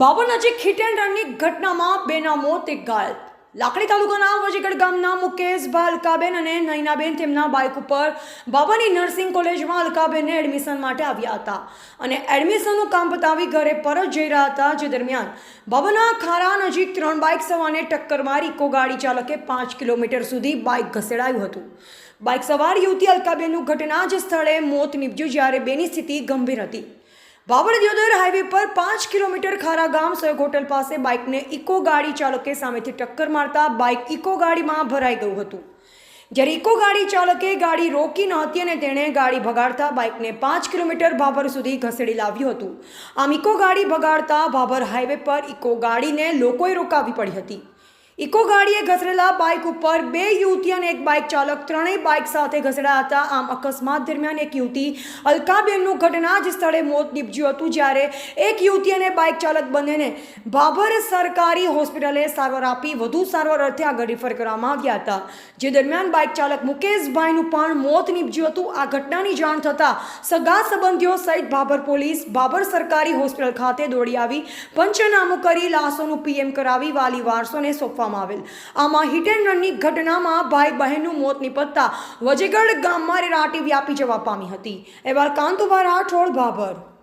બાબર નજીક hit and ઘટનામાં બેના મોત એક ઘાયલ લાકડી તાલુકાના વજીગઢ ગામના મુકેશભાઈ અલકાબેન અને નૈનાબેન તેમના બાઇક ઉપર બાબાની નર્સિંગ કોલેજમાં અલકાબેનને એડમિશન માટે આવ્યા હતા અને એડમિશનનું કામ પતાવી ઘરે પરત જઈ રહ્યા હતા. જે દરમિયાન બાબાના ખારા નજીક ત્રણ બાઇક સવારને ટક્કર મારી ઇકો ગાડી ચાલકે પાંચ કિલોમીટર સુધી બાઇક ઘસેડાયું હતું. બાઇક સવાર યુવતી અલકાબેનનું ઘટના જ સ્થળે મોત નીપજ્યું જ્યારે બેની સ્થિતિ ગંભીર હતી. બાબર દિયોદર હાઈવે પર પાંચ કિલોમીટર ખારા ગામ સહયોગ હોટલ પાસે બાઇકને ઇકો ગાડી ચાલકે સામેથી ટક્કર મારતા બાઇક ઇકો ગાડીમાં ભરાઈ ગયું હતું. જ્યારે ઇકો ગાડી ચાલકે ગાડી રોકી નહોતી અને તેણે ગાડી ભગાડતા બાઇકને પાંચ કિલોમીટર ભાભર સુધી ઘસેડી લાવ્યું હતું. આમ ઇકો ગાડી ભગાડતા ભાભર હાઈવે પર ઇકો ગાડીને લોકોએ રોકાવી પડી હતી. ઇકો ગાડીએ ઘસરેલા બાઇક ઉપર બે યુવતી અને એક બાઇક ચાલક ત્રણેય બાઇક સાથે ઘસેડાયા હતા. આમ અકસ્માત દરમિયાન એક યુવતી અલકાબેનનું ઘટના જ સ્થળે મોત નીપજ્યું હતું, જ્યારે એક યુવતી અને બાઇક ચાલક બંનેને ભાભર સરકારી હોસ્પિટલે સારવાર આપી, વધુ સારવાર અર્થે આગળ રિફર કરવામાં આવ્યા હતા. જે દરમિયાન બાઇક ચાલક મુકેશભાઈનું પણ મોત નીપજ્યું હતું. આ ઘટનાની જાણ થતાં સગા સંબંધીઓ સહિત ભાભર પોલીસ ભાભર સરકારી હોસ્પિટલ ખાતે દોડી આવી, પંચનામું કરી લાશોનું પીએમ કરાવી, વાલી વારસોને સોંપવામાં આવેલ. આમાં હિટ એન્ડ રનની ઘટનામાં ભાઈ બહેનનું મોત નીપજતા વજેગઢ ગામમાં રાટી વ્યાપી જવા પામી હતી. એવા કાંતુભા રાઠોડ ભાભર.